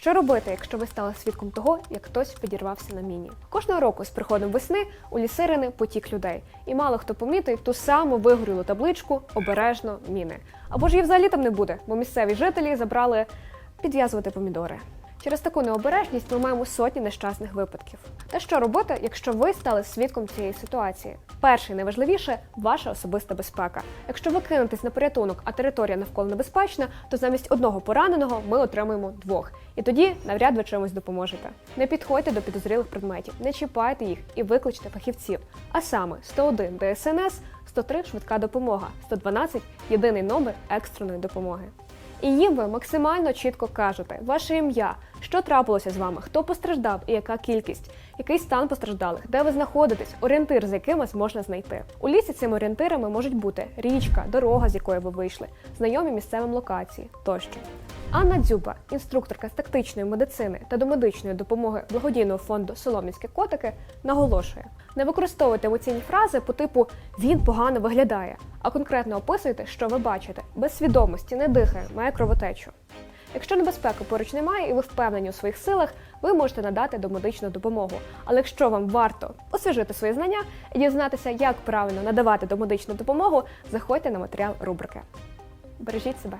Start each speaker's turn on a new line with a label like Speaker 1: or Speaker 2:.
Speaker 1: Що робити, якщо ви стали свідком того, як хтось підірвався на міні? Кожного року з приходом весни у лісирини потік людей, і мало хто помітить ту саму вигорілу табличку обережно міни. Або ж її взагалі там не буде, бо місцеві жителі забрали підв'язувати помідори. Через таку необережність ми маємо сотні нещасних випадків. Та що робити, якщо ви стали свідком цієї ситуації? Перше і найважливіше ваша особиста безпека. Якщо ви кинетесь на порятунок, а територія навколо небезпечна, то замість одного пораненого ми отримаємо двох. І тоді навряд ви чимось допоможете. Не підходьте до підозрілих предметів, не чіпайте їх і викличте фахівців. А саме 101 ДСНС, 103 швидка допомога, 112 єдиний номер екстреної допомоги. І їм ви максимально чітко кажете ваше ім'я, що трапилося з вами, хто постраждав і яка кількість, який стан постраждалих, де ви знаходитесь, орієнтир, з яким можна знайти. У лісі цими орієнтирами можуть бути річка, дорога, з якої ви вийшли, знайомі місцевим локації тощо. Анна Дзюба, інструкторка з тактичної медицини та домедичної допомоги благодійного фонду Солом'янські котики, наголошує: не використовуйте емоційні фрази по типу він погано виглядає, а конкретно описуйте, що ви бачите, без свідомості, не дихає, має кровотечу. Якщо небезпеки поруч немає і ви впевнені у своїх силах, ви можете надати домедичну допомогу. Але якщо вам варто освіжити свої знання і дізнатися, як правильно надавати домедичну допомогу, заходьте на матеріал рубрики. Бережіть себе.